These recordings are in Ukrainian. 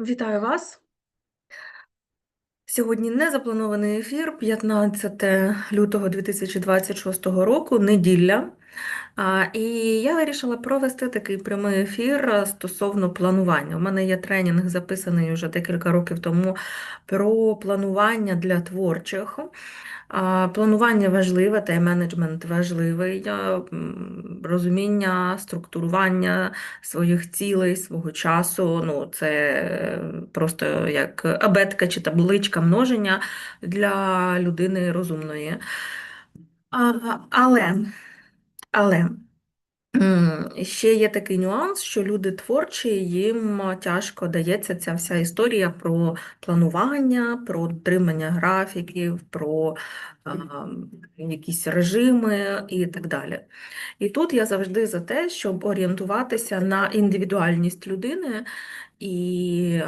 Вітаю вас. Сьогодні незапланований ефір 15 лютого 2026 року, неділя. І я вирішила провести такий прямий ефір стосовно планування. У мене є тренінг, записаний вже декілька років тому про планування для творчих. Планування важливе, тайм-менеджмент важливий, розуміння, структурування своїх цілей, свого часу. Ну, це просто як абетка чи табличка множення для людини розумної. Але, але. Ще є такий нюанс, що люди творчі, їм тяжко дається ця вся історія про планування, про дотримання графіків, про а, якісь режими і так далі. І тут я завжди за те, щоб орієнтуватися на індивідуальність людини і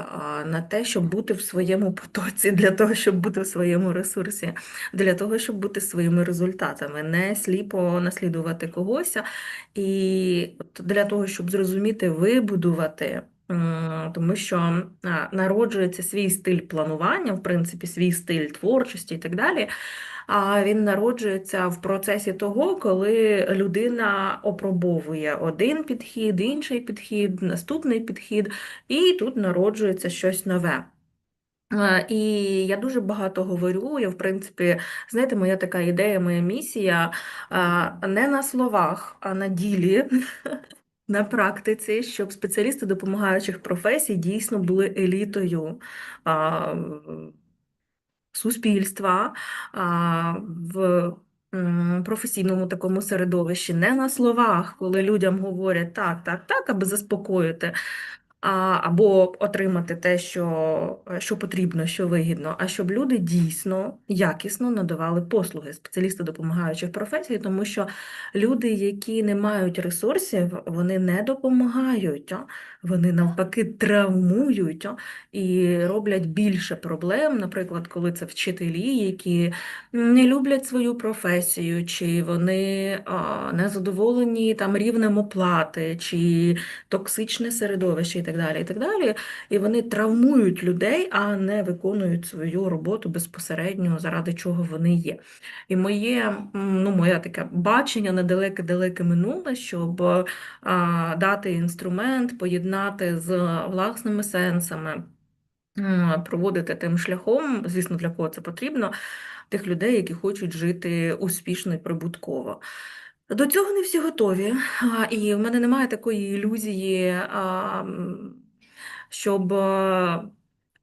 на те, щоб бути в своєму потоці, для того, щоб бути в своєму ресурсі, для того, щоб бути своїми результатами, не сліпо наслідувати когось. І для того, щоб зрозуміти, вибудувати. Тому що народжується свій стиль планування, в принципі, свій стиль творчості і так далі. А він народжується в процесі того, коли людина опробовує один підхід, інший підхід, наступний підхід, і тут народжується щось нове. І я дуже багато говорю. Я, в принципі, знаєте, моя така ідея, моя місія не на словах, а на ділі, на практиці, щоб спеціалісти допомагаючих професій дійсно були елітою а, суспільства а, в професійному такому середовищі, не на словах, коли людям говорять так, так, так, аби заспокоїти, або отримати те, що, що потрібно, що вигідно, а щоб люди дійсно якісно надавали послуги, спеціалісти допомагаючих професій, тому що люди, які не мають ресурсів, вони не допомагають, вони навпаки травмують і роблять більше проблем, наприклад, коли це вчителі, які не люблять свою професію, чи вони не задоволені там рівнем оплати, чи токсичне середовище так далі, і так далі. І вони травмують людей, а не виконують свою роботу безпосередньо, заради чого вони є. І моє, ну, моє таке бачення на далеке-далеке минуле, щоб а, дати інструмент, поєднати з власними сенсами. Проводити тим шляхом, звісно, для кого це потрібно, тих людей, які хочуть жити успішно і прибутково. До цього не всі готові, і в мене немає такої ілюзії, щоб е,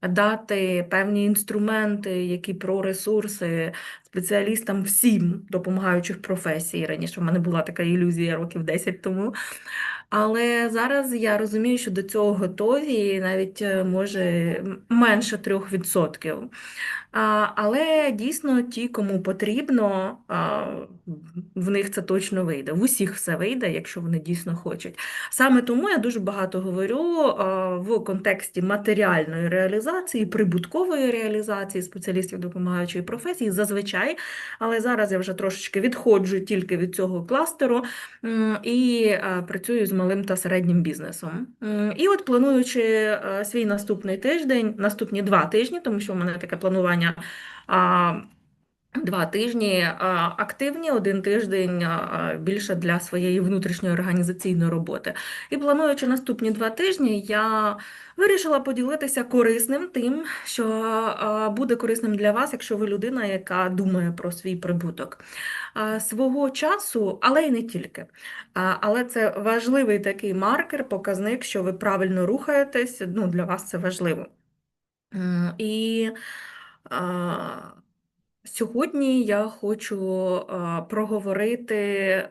дати певні інструменти, які про ресурси спеціалістам всім допомагаючих професій. Раніше в мене була така ілюзія років 10 тому. Але зараз я розумію, що до цього готові, навіть е, може менше 3%. Але дійсно ті, кому потрібно, в них це точно вийде. В усіх все вийде, якщо вони дійсно хочуть. Саме тому я дуже багато говорю в контексті матеріальної реалізації, прибуткової реалізації спеціалістів допомагаючої професії зазвичай. Але зараз я вже трошечки відходжу тільки від цього кластеру і працюю з малим та середнім бізнесом. І от плануючи свій наступний тиждень, наступні два тижні, тому що в мене таке планування два тижні активні, один тиждень більше для своєї внутрішньої організаційної роботи. І плануючи наступні два тижні, я вирішила поділитися корисним тим, що буде корисним для вас, якщо ви людина, яка думає про свій прибуток. Свого часу, але й не тільки. Але це важливий такий маркер, показник, що ви правильно рухаєтесь. Ну, для вас це важливо. І сьогодні я хочу а, проговорити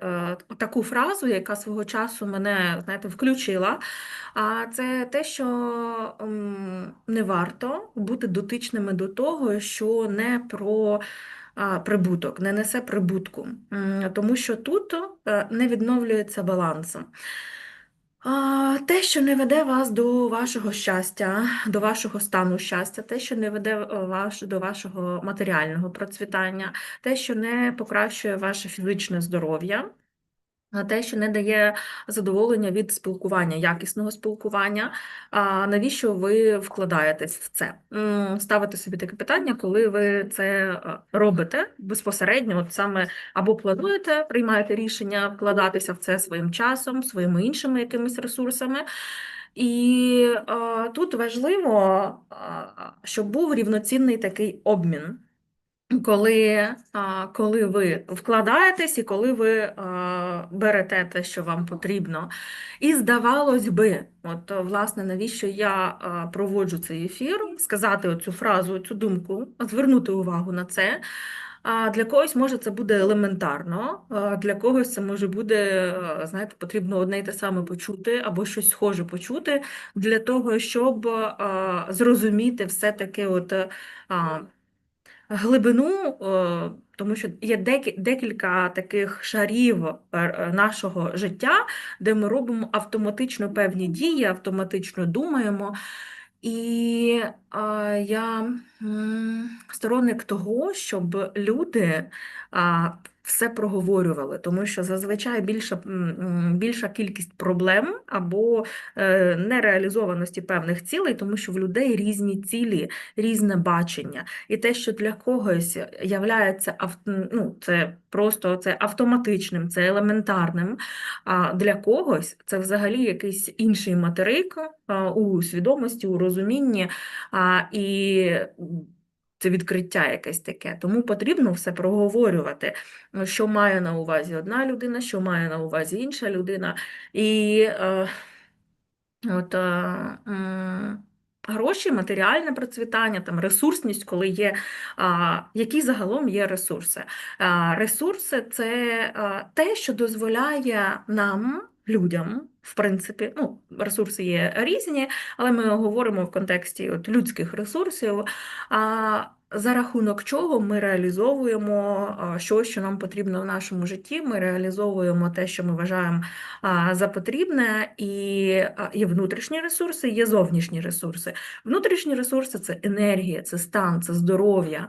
а, таку фразу, яка свого часу мене, знаєте, включила. А це те, що м, не варто бути дотичними до того, що не про а, прибуток, не несе прибутку, М, тому що тут е, не відновлюється баланс. Те, що не веде вас до вашого щастя, до вашого стану щастя, те, що не веде вас до вашого матеріального процвітання, те, що не покращує ваше фізичне здоров'я, те, що не дає задоволення від спілкування, якісного спілкування. А навіщо ви вкладаєтесь в це? Ставите собі таке питання, коли ви це робите безпосередньо, от саме або плануєте, приймаєте рішення вкладатися в це своїм часом, своїми іншими якимись ресурсами. І е, тут важливо, е, щоб був рівноцінний такий обмін. Коли, коли ви вкладаєтесь і коли ви берете те, що вам потрібно. І здавалось би, от власне, навіщо я проводжу цей ефір, сказати оцю фразу, цю думку, звернути увагу на це. А для когось може це буде елементарно, для когось це може буде, знаєте, потрібно одне й те саме почути або щось схоже почути для того, щоб зрозуміти все-таки от. А, глибину, е, тому що є декі- декілька таких шарів е, нашого життя, де ми робимо автоматично певні дії, автоматично думаємо. І е, я м, сторонник того, щоб люди а, все проговорювали, тому що зазвичай більша, більша кількість проблем або е, нереалізованості певних цілей, тому що в людей різні цілі, різне бачення. І те, що для когось являється ну, це просто це автоматичним, це елементарним, а для когось це взагалі якийсь інший материк у свідомості, у розумінні, і це відкриття якесь таке. Тому потрібно все проговорювати, що має на увазі одна людина, що має на увазі інша людина. І е, от, е, Гроші, матеріальне процвітання, там ресурсність, коли є, а, які загалом є ресурси. А, ресурси це а, те, що дозволяє нам, людям, в принципі, ну, ресурси є різні, але ми говоримо в контексті от, людських ресурсів. А, за рахунок чого ми реалізовуємо щось, що нам потрібно в нашому житті. Ми реалізовуємо те, що ми вважаємо за потрібне, і є внутрішні ресурси, є зовнішні ресурси. Внутрішні ресурси це енергія, це стан, це здоров'я.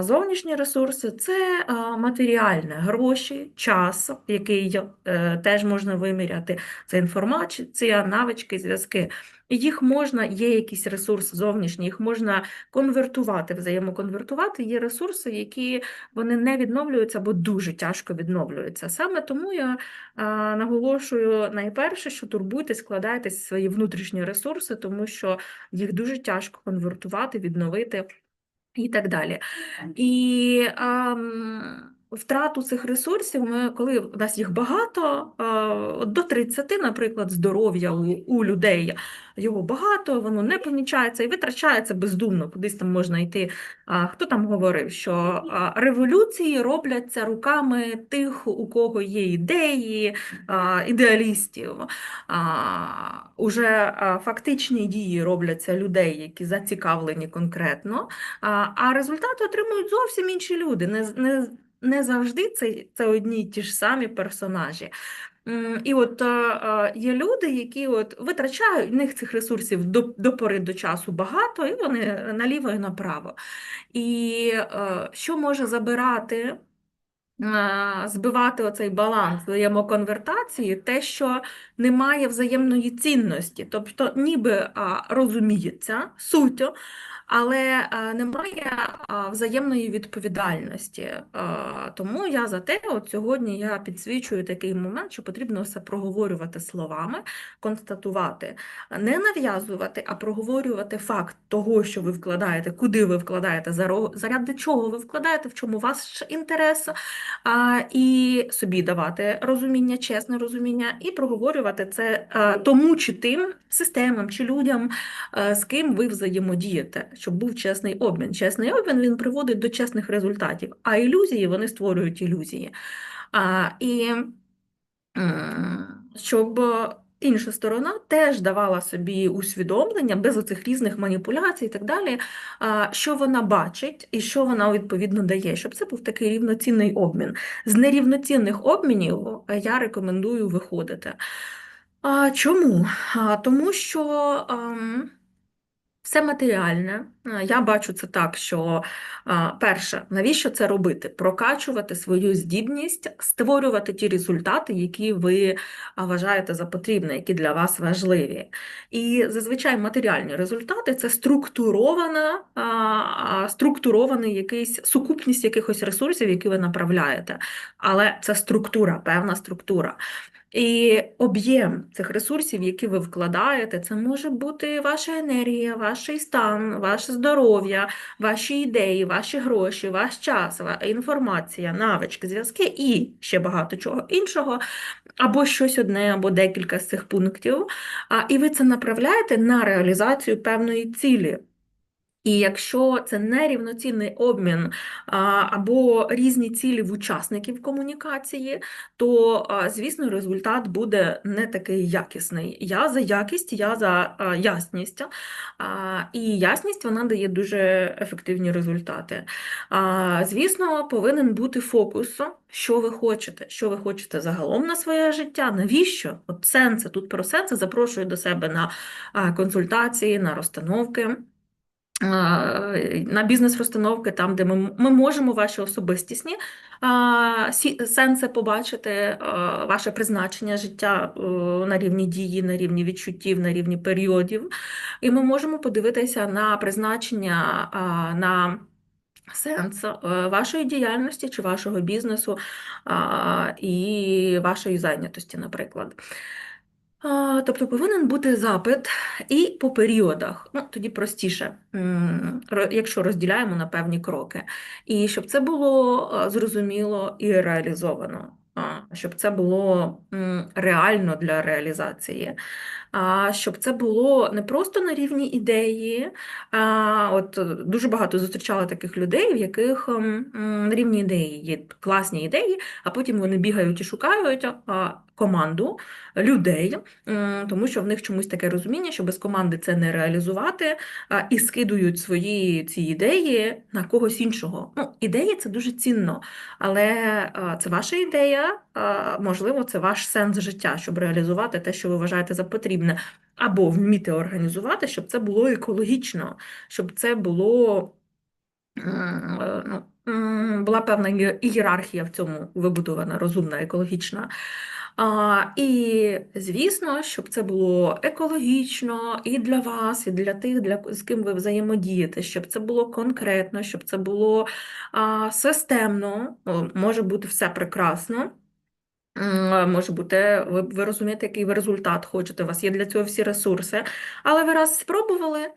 Зовнішні ресурси це матеріальне, гроші, час, який е, теж можна виміряти. Це інформація, навички, зв'язки. Їх можна, є якісь ресурси зовнішні, їх можна конвертувати, взаємоконвертувати. Є ресурси, які вони не відновлюються або дуже тяжко відновлюються. Саме тому я а, наголошую найперше, що турбуйтесь, складайтесь свої внутрішні ресурси, тому що їх дуже тяжко конвертувати, відновити і так далі. І а, втрату цих ресурсів, ми, коли у нас їх багато, до 30, наприклад, здоров'я у, людей його багато, воно не помічається і витрачається бездумно, кудись там можна йти. Хто там говорив, що революції робляться руками тих, у кого є ідеї, ідеалістів. Уже фактичні дії робляться людей, які зацікавлені конкретно, а результати отримують зовсім інші люди. Не, не, завжди це, це одні й ті ж самі персонажі. І от е, е, є люди, які от витрачають в них цих ресурсів до, до пори до часу багато, і вони наліво і направо. І е, що може забирати, збивати оцей баланс взаємоконвертації, те, що немає взаємної цінності, тобто ніби розуміється суть, але немає взаємної відповідальності. Тому я за те, от сьогодні я підсвічую такий момент, що потрібно все проговорювати словами, констатувати, не нав'язувати, а проговорювати факт того, що ви вкладаєте, куди ви вкладаєте, заради чого ви вкладаєте, в чому ваш інтерес, і собі давати розуміння, чесне розуміння, і проговорювати це тому чи тим системам чи людям, з ким ви взаємодієте, щоб був чесний обмін. Чесний обмін він приводить до чесних результатів, а ілюзії вони створюють ілюзії. А, і щоб інша сторона теж давала собі усвідомлення без оцих різних маніпуляцій і так далі, що вона бачить і що вона відповідно дає, щоб це був такий рівноцінний обмін. З нерівноцінних обмінів я рекомендую виходити. Чому? Тому що. Все матеріальне. Е, Я бачу це так, що перше, навіщо це робити? Прокачувати свою здібність, створювати ті результати, які ви вважаєте за потрібне, які для вас важливі. І зазвичай матеріальні результати це структурована, структурований якийсь сукупність якихось ресурсів, які ви направляєте. Але це структура, певна структура. І об'єм цих ресурсів, які ви вкладаєте, це може бути ваша енергія, ваш стан, ваше здоров'я, ваші ідеї, ваші гроші, ваш час, інформація, навички, зв'язки і ще багато чого іншого, або щось одне, або декілька з цих пунктів. І ви це направляєте на реалізацію певної цілі. І якщо це нерівноцінний обмін або різні цілі в учасників комунікації, то, звісно, результат буде не такий якісний. Я за якість, я за ясність. І ясність вона дає дуже ефективні результати. Звісно, повинен бути фокус, що ви хочете, що ви хочете загалом на своє життя, навіщо? От сенси, тут про сенси запрошую до себе на консультації, на розстановки на бізнес-розстановки, там, де ми, ми можемо ваші особистісні сенси побачити, ваше призначення життя е, на рівні дії, на рівні відчуттів, на рівні періодів. І ми можемо подивитися на призначення, на сенс е, вашої діяльності чи вашого бізнесу і вашої зайнятості, наприклад. Тобто повинен бути запит і по періодах. Ну, тоді простіше, якщо розділяємо на певні кроки. І щоб це було зрозуміло і реалізовано, щоб це було реально для реалізації, щоб це було не просто на рівні ідеї. От е, дуже багато зустрічала таких людей, в яких на рівні ідеї є класні ідеї, а потім вони бігають і шукають команду людей. Тому що в них чомусь таке розуміння, що без команди це не реалізувати, і скидують свої ці ідеї на когось іншого. Ну, ідеї це дуже цінно, але це ваша ідея, можливо, це ваш сенс життя, щоб реалізувати те, що ви вважаєте за потрібне, або вміти організувати, щоб це було екологічно, щоб це було. е, Ну, була певна ієрархія в цьому вибудована, розумна, екологічна. А, і, звісно, щоб це було екологічно і для вас, і для тих, для, з ким ви взаємодієте, щоб це було конкретно, щоб це було а, системно, може бути все прекрасно. Може бути, ви, ви розумієте, який ви результат хочете, у вас є для цього всі ресурси, але ви раз спробували,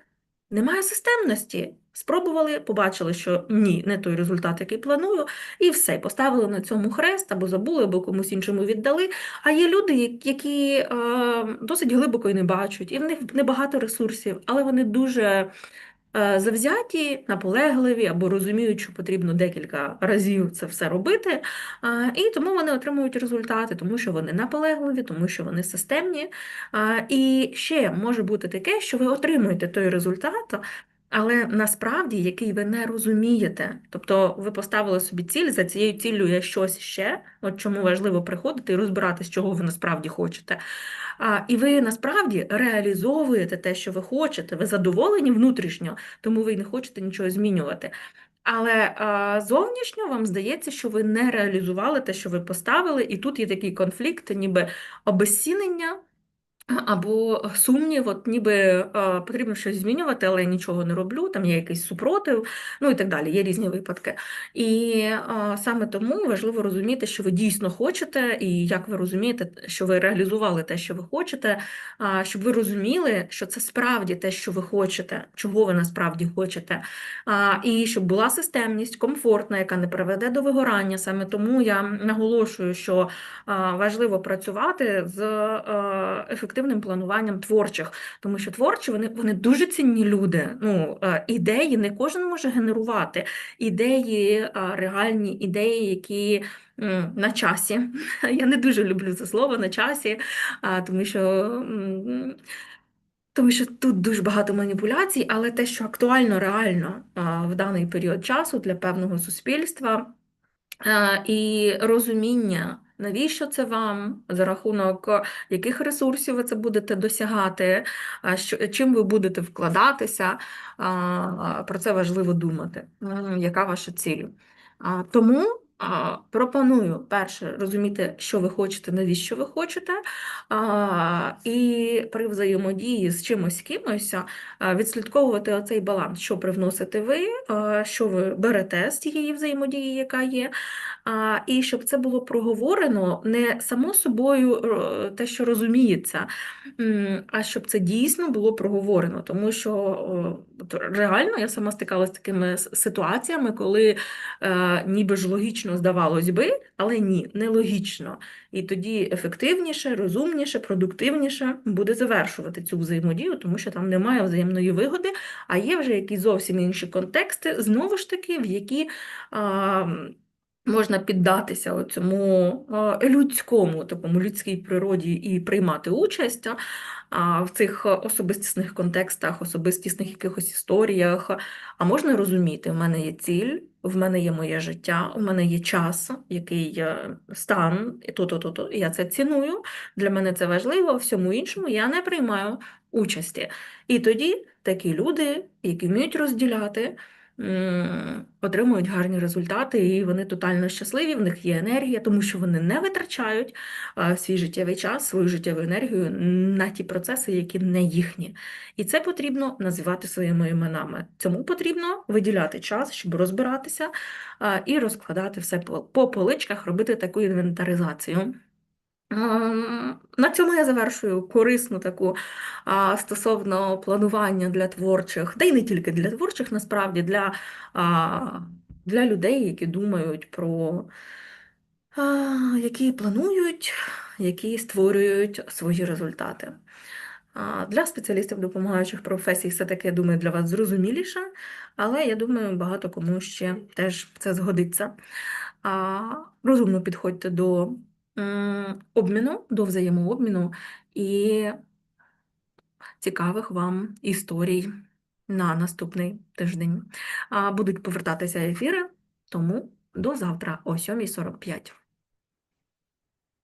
немає системності. Спробували, побачили, що ні, не той результат, який планую, і все, поставили на цьому хрест, або забули, або комусь іншому віддали. А є люди, які е, досить глибоко і не бачать, і в них небагато ресурсів, але вони дуже завзяті, наполегливі, або розуміють, що потрібно декілька разів це все робити. І тому вони отримують результати, тому що вони наполегливі, тому що вони системні. І ще може бути таке, що ви отримуєте той результат, але насправді який ви не розумієте. Тобто ви поставили собі ціль, за цією ціллю є щось ще, от чому важливо приходити і розбиратись, чого ви насправді хочете. А, І ви насправді реалізовуєте те, що ви хочете, ви задоволені внутрішньо, тому ви й не хочете нічого змінювати. Але а, зовнішньо вам здається, що ви не реалізували те, що ви поставили, і тут є такий конфлікт, ніби обезцінення. Або сумнів, от ніби е, потрібно щось змінювати, але я нічого не роблю, там є якийсь супротив, ну і так далі, є різні випадки. І е, саме тому важливо розуміти, що ви дійсно хочете, і як ви розумієте, що ви реалізували те, що ви хочете, щоб ви розуміли, що це справді те, що ви хочете, чого ви насправді хочете. І щоб була системність, комфортна, яка не приведе до вигорання. Саме тому я наголошую, що важливо працювати з е, ефективним плануванням творчих, тому що творчі вони, вони дуже цінні люди. Ну, е, ідеї не кожен може генерувати. Ідеї, е, реальні ідеї, які на часі. Я не дуже люблю це слово на часі, тому що. тому що тут дуже багато маніпуляцій, але те, що актуально, реально в даний період часу для певного суспільства, і розуміння навіщо це вам, за рахунок яких ресурсів ви це будете досягати, чим ви будете вкладатися, про це важливо думати, яка ваша ціль. Тому пропоную перше розуміти, що ви хочете, навіщо ви хочете, і при взаємодії з чимось кимось відслідковувати оцей баланс, що привносите ви, що ви берете з тієї взаємодії, яка є. І щоб це було проговорено не само собою е, те, що розуміється, а щоб це дійсно було проговорено. Тому що реально я сама стикалася з такими ситуаціями, коли е, ніби ж логічно здавалось би, але ні, нелогічно. І тоді ефективніше, розумніше, продуктивніше буде завершувати цю взаємодію, тому що там немає взаємної вигоди, а є вже якісь зовсім інші контексти, знову ж таки, в які. Можна піддатися цьому людському, такому людській природі і приймати участь в цих особистісних контекстах, особистісних якихось історіях. А можна розуміти, в мене є ціль, в мене є моє життя, в мене є час, який е, стан, і то, то, то, то. Я це ціную. Для мене це важливо, всьому іншому я не приймаю участі. І тоді такі люди, які вміють розділяти отримують гарні результати, і вони тотально щасливі, в них є енергія, тому що вони не витрачають свій життєвий час, свою життєву енергію на ті процеси, які не їхні. І це потрібно називати своїми іменами. Цьому потрібно виділяти час, щоб розбиратися і розкладати все по, по поличках, робити таку інвентаризацію. Ем, На цьому я завершую корисну таку стосовно планування для творчих, та й не тільки для творчих, насправді, для, для людей, які думають про, які планують, які створюють свої результати. Для спеціалістів допомагаючих професій все-таки, я думаю, для вас зрозуміліше, але я думаю, багато кому ще теж це згодиться. Розумно підходьте до обміну, до взаємообміну і цікавих вам історій на наступний тиждень. Будуть повертатися ефіри, тому до завтра о 7.45.